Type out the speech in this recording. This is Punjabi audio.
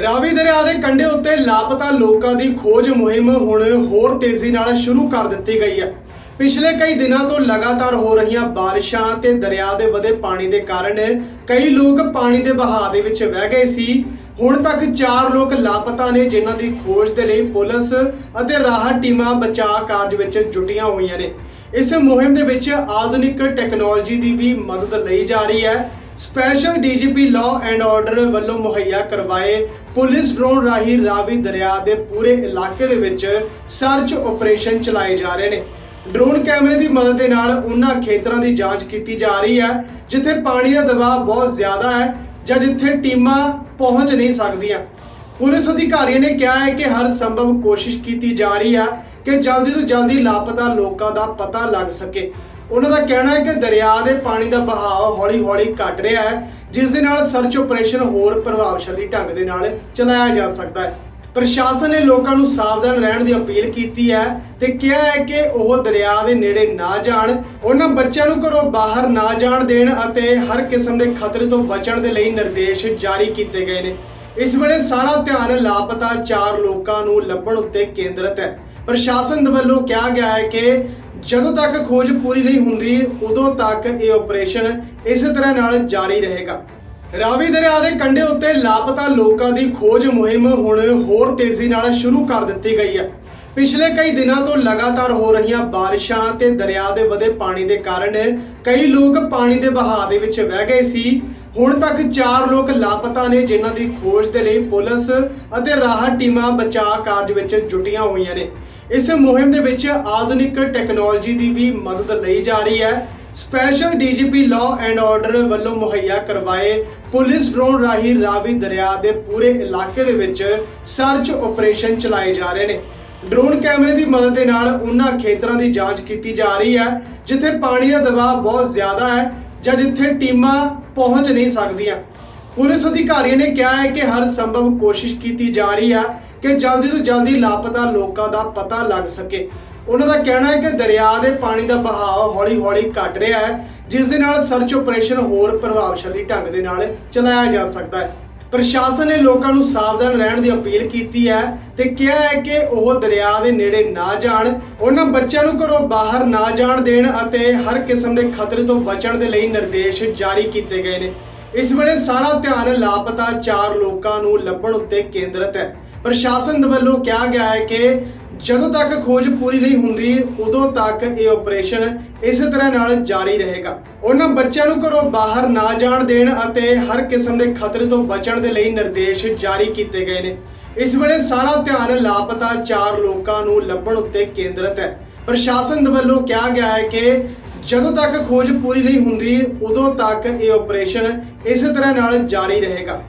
ਰਾਵੀ ਦਰਿਆ ਦੇ ਕੰਢੇ ਉੱਤੇ ਲਾਪਤਾ ਲੋਕਾਂ ਦੀ ਖੋਜ ਮੁਹਿੰਮ ਹੁਣ ਹੋਰ ਤੇਜ਼ੀ ਨਾਲ ਸ਼ੁਰੂ ਕਰ ਦਿੱਤੀ ਗਈ ਹੈ। ਪਿਛਲੇ ਕਈ ਦਿਨਾਂ ਤੋਂ ਲਗਾਤਾਰ ਹੋ ਰਹੀਆਂ ਬਾਰਿਸ਼ਾਂ ਤੇ ਦਰਿਆ ਦੇ ਵਧੇ ਪਾਣੀ ਦੇ ਕਾਰਨ ਕਈ ਲੋਕ ਪਾਣੀ ਦੇ ਵਹਾਅ ਦੇ ਵਿੱਚ ਵਹਿ ਗਏ ਸੀ। ਹੁਣ ਤੱਕ 4 ਲੋਕ ਲਾਪਤਾ ਨੇ, ਜਿਨ੍ਹਾਂ ਦੀ ਖੋਜ ਦੇ ਲਈ ਪੁਲਿਸ ਅਤੇ ਰਾਹਤ ਟੀਮਾਂ ਬਚਾਅ ਕਾਰਜ ਵਿੱਚ ਜੁਟੀਆਂ ਹੋਈਆਂ ਨੇ। ਇਸ ਮੁਹਿੰਮ ਦੇ ਵਿੱਚ ਆਧੁਨਿਕ ਟੈਕਨੋਲੋਜੀ ਦੀ ਵੀ ਮਦਦ ਲਈ ਜਾ ਰਹੀ ਹੈ। Special DGP law and order ਵੱਲੋਂ ਮੁਹੱਈਆ ਕਰਵਾਏ ਪੁਲਿਸ ਡਰੋਨ ਰਾਹੀਂ ਰਾਵੀ ਦਰਿਆ ਦੇ ਪੂਰੇ ਇਲਾਕੇ ਦੇ ਵਿੱਚ ਸਰਚ ਆਪਰੇਸ਼ਨ ਚਲਾਏ ਜਾ ਰਹੇ ਨੇ। ਡਰੋਨ ਕੈਮਰੇ ਦੀ ਮਦਦ ਦੇ ਨਾਲ ਉਹਨਾਂ ਖੇਤਰਾਂ ਦੀ ਜਾਂਚ ਕੀਤੀ ਜਾ ਰਹੀ ਹੈ, ਜਿੱਥੇ ਪਾਣੀ ਦਾ ਦਬਾਅ ਬਹੁਤ ਜ਼ਿਆਦਾ ਹੈ ਜਾਂ ਜਿੱਥੇ ਟੀਮਾਂ ਪਹੁੰਚ ਨਹੀਂ ਸਕਦੀਆਂ। ਪੁਲਿਸ ਅਧਿਕਾਰੀਆਂ ਨੇ ਕਿਹਾ ਹੈ ਕਿ ਹਰ ਸੰਭਵ ਕੋਸ਼ਿਸ਼ ਕੀਤੀ ਜਾ ਰਹੀ ਹੈ ਕਿ ਜਲਦੀ ਤੋਂ ਜਲਦੀ ਲਾਪਤਾ ਲੋਕਾਂ ਦਾ ਪਤਾ ਲੱਗ ਸਕੇ। ਉਹਨਾਂ ਦਾ ਕਹਿਣਾ ਹੈ ਕਿ ਦਰਿਆ ਦੇ ਪਾਣੀ ਦਾ ਵਹਾਅ ਹੌਲੀ-ਹੌਲੀ ਘਟ ਰਿਹਾ ਹੈ, ਜਿਸ ਦੇ ਨਾਲ ਸਰਚ ਆਪਰੇਸ਼ਨ ਹੋਰ ਪ੍ਰਭਾਵਸ਼ਾਲੀ ਢੰਗ ਦੇ ਨਾਲ ਚਲਾਇਆ ਜਾ ਸਕਦਾ ਹੈ। ਪ੍ਰਸ਼ਾਸਨ ਨੇ ਲੋਕਾਂ ਨੂੰ ਸਾਵਧਾਨ ਰਹਿਣ ਦੀ ਅਪੀਲ ਕੀਤੀ ਹੈ ਤੇ ਕਿਹਾ ਹੈ ਕਿ ਉਹ ਦਰਿਆ ਦੇ ਨੇੜੇ ਨਾ ਜਾਣ, ਉਹਨਾਂ ਬੱਚਿਆਂ ਨੂੰ ਘਰੋਂ ਬਾਹਰ ਨਾ ਜਾਣ ਦੇਣ ਅਤੇ ਹਰ ਕਿਸਮ ਦੇ ਖਤਰੇ ਤੋਂ ਬਚਣ ਦੇ ਲਈ ਨਿਰਦੇਸ਼ ਜਾਰੀ ਕੀਤੇ ਗਏ ਨੇ। ਇਸ ਵੇਲੇ ਸਾਰਾ ਧਿਆਨ ਲਾਪਤਾ ਚਾਰ ਲੋਕਾਂ ਨੂੰ ਲੱਭਣ ਉੱਤੇ ਕੇਂਦਰਿਤ ਹੈ। ਪ੍ਰਸ਼ਾਸਨ ਦੇ ਵੱਲੋਂ ਕਿਹਾ ਗਿਆ ਹੈ ਕਿ ਜਦੋਂ ਤੱਕ ਖੋਜ ਪੂਰੀ ਨਹੀਂ ਹੁੰਦੀ, ਉਦੋਂ ਤੱਕ ਇਹ ਆਪਰੇਸ਼ਨ ਇਸੇ ਤਰ੍ਹਾਂ ਨਾਲ ਜਾਰੀ ਰਹੇਗਾ। ਰਾਵੀ ਦਰਿਆ ਦੇ ਕੰਢੇ ਉੱਤੇ ਲਾਪਤਾ ਲੋਕਾਂ ਦੀ ਖੋਜ ਮੁਹਿੰਮ ਹੁਣ ਹੋਰ ਤੇਜ਼ੀ ਨਾਲ ਸ਼ੁਰੂ ਕਰ ਦਿੱਤੀ ਗਈ ਹੈ। ਪਿਛਲੇ ਕਈ ਦਿਨਾਂ ਤੋਂ ਲਗਾਤਾਰ ਹੋ ਰਹੀਆਂ ਬਾਰਿਸ਼ਾਂ ਤੇ ਦਰਿਆ ਦੇ ਵਧੇ ਪਾਣੀ ਦੇ ਕਾਰਨ ਕਈ ਲੋਕ ਪਾਣੀ ਦੇ ਬਹਾਅ ਦੇ ਵਿੱਚ ਵਹਿ ਗਏ ਸੀ। ਹੁਣ ਤੱਕ 4 ਲੋਕ ਲਾਪਤਾ ਨੇ ਜਿਨ੍ਹਾਂ ਦੀ ਖੋਜ ਦੇ ਲਈ ਪੁਲਿਸ ਅਤੇ ਰਾਹਤ ਟੀਮਾਂ ਬਚਾਅ ਕਾਰਜ ਵਿੱਚ ਜੁਟੀਆਂ ਹੋਈਆਂ ਨੇ। ਇਸ ਮੁਹਿੰਮ ਦੇ ਵਿੱਚ ਆਧੁਨਿਕ ਟੈਕਨੋਲੋਜੀ ਦੀ ਵੀ ਮਦਦ ਲਈ ਜਾ ਰਹੀ ਹੈ। Special DGP law and order ਵੱਲੋਂ ਮੁਹੱਈਆ ਕਰਵਾਏ ਪੁਲਿਸ ਡਰੋਨ ਰਾਹੀਂ ਰਾਵੀ ਦਰਿਆ ਦੇ ਪੂਰੇ ਇਲਾਕੇ ਦੇ ਵਿੱਚ ਸਰਚ ਆਪਰੇਸ਼ਨ ਚਲਾਏ ਜਾ ਰਹੇ ਨੇ। ਡਰੋਨ ਕੈਮਰੇ ਦੀ ਮਦਦ ਦੇ ਨਾਲ ਉਹਨਾਂ ਖੇਤਰਾਂ ਦੀ ਜਾਂਚ ਕੀਤੀ ਜਾ ਰਹੀ ਹੈ, ਜਿੱਥੇ ਪਾਣੀ ਦਾ ਦਬਾਅ ਬਹੁਤ ਜ਼ਿਆਦਾ ਹੈ ਜਾਂ ਜਿੱਥੇ ਟੀਮਾਂ ਪਹੁੰਚ ਨਹੀਂ ਸਕਦੀਆਂ। ਪੁਲਿਸ ਅਧਿਕਾਰੀਆਂ ਨੇ ਕਿਹਾ ਹੈ ਕਿ ਹਰ ਸੰਭਵ ਕੋਸ਼ਿਸ਼ ਕੀਤੀ ਜਾ ਰਹੀ ਹੈ ਕਿ ਜਲਦੀ ਤੋਂ ਜਲਦੀ ਲਾਪਤਾ ਲੋਕਾਂ ਦਾ ਪਤਾ ਲੱਗ ਸਕੇ। ਉਹਨਾਂ ਦਾ ਕਹਿਣਾ ਹੈ ਕਿ ਦਰਿਆ ਦੇ ਪਾਣੀ ਦਾ ਵਹਾਅ ਹੌਲੀ-ਹੌਲੀ ਘਟ ਰਿਹਾ ਹੈ, ਜਿਸ ਦੇ ਨਾਲ ਸਰਚ ਆਪਰੇਸ਼ਨ ਹੋਰ ਪ੍ਰਭਾਵਸ਼ਾਲੀ ਢੰਗ ਦੇ ਨਾਲ ਚਲਾਇਆ ਜਾ ਸਕਦਾ ਹੈ। ਪ੍ਰਸ਼ਾਸਨ ਨੇ ਲੋਕਾਂ ਨੂੰ ਸਾਵਧਾਨ ਰਹਿਣ ਦੀ ਅਪੀਲ ਕੀਤੀ ਹੈ ਤੇ ਕਿਹਾ ਹੈ ਕਿ ਉਹ ਦਰਿਆ ਦੇ ਨੇੜੇ ਨਾ ਜਾਣ, ਉਹਨਾਂ ਬੱਚਿਆਂ ਨੂੰ ਘਰੋਂ ਬਾਹਰ ਨਾ ਜਾਣ ਦੇਣ ਅਤੇ ਹਰ ਕਿਸਮ ਦੇ ਖਤਰੇ ਤੋਂ ਬਚਣ ਦੇ ਲਈ ਨਿਰਦੇਸ਼ ਜਾਰੀ ਕੀਤੇ ਗਏ ਨੇ। ਇਸ ਵੇਲੇ ਸਾਰਾ ਧਿਆਨ ਲਾਪਤਾ ਚਾਰ ਲੋਕਾਂ ਨੂੰ ਲੱਭਣ ਉੱਤੇ ਕੇਂਦਰਿਤ ਹੈ। ਪ੍ਰਸ਼ਾਸਨ ਦੇ ਵੱਲੋਂ ਕਿਹਾ ਗਿਆ ਹੈ ਕਿ ਜਦੋਂ ਤੱਕ ਖੋਜ ਪੂਰੀ ਨਹੀਂ ਹੁੰਦੀ, ਉਦੋਂ ਤੱਕ ਇਹ ਆਪਰੇਸ਼ਨ ਇਸੇ ਤਰ੍ਹਾਂ ਨਾਲ ਜਾਰੀ ਰਹੇਗਾ। ਉਹਨਾਂ ਬੱਚਿਆਂ ਨੂੰ ਘਰੋਂ ਬਾਹਰ ਨਾ ਜਾਣ ਦੇਣ ਅਤੇ ਹਰ ਕਿਸਮ ਦੇ ਖਤਰੇ ਤੋਂ ਬਚਣ ਦੇ ਲਈ ਨਿਰਦੇਸ਼ ਜਾਰੀ ਕੀਤੇ ਗਏ ਨੇ। ਇਸ ਵੇਲੇ ਸਾਰਾ ਧਿਆਨ ਲਾਪਤਾ ਚਾਰ ਲੋਕਾਂ ਨੂੰ ਲੱਭਣ ਉੱਤੇ ਕੇਂਦਰਿਤ ਹੈ। ਪ੍ਰਸ਼ਾਸਨ ਦੇ ਵੱਲੋਂ ਕਿਹਾ ਗਿਆ ਹੈ ਕਿ ਜਦੋਂ ਤੱਕ ਖੋਜ ਪੂਰੀ ਨਹੀਂ ਹੁੰਦੀ, ਉਦੋਂ ਤੱਕ ਇਹ ਆਪਰੇਸ਼ਨ ਇਸੇ ਤਰ੍ਹਾਂ ਨਾਲ ਜਾਰੀ ਰਹੇਗਾ।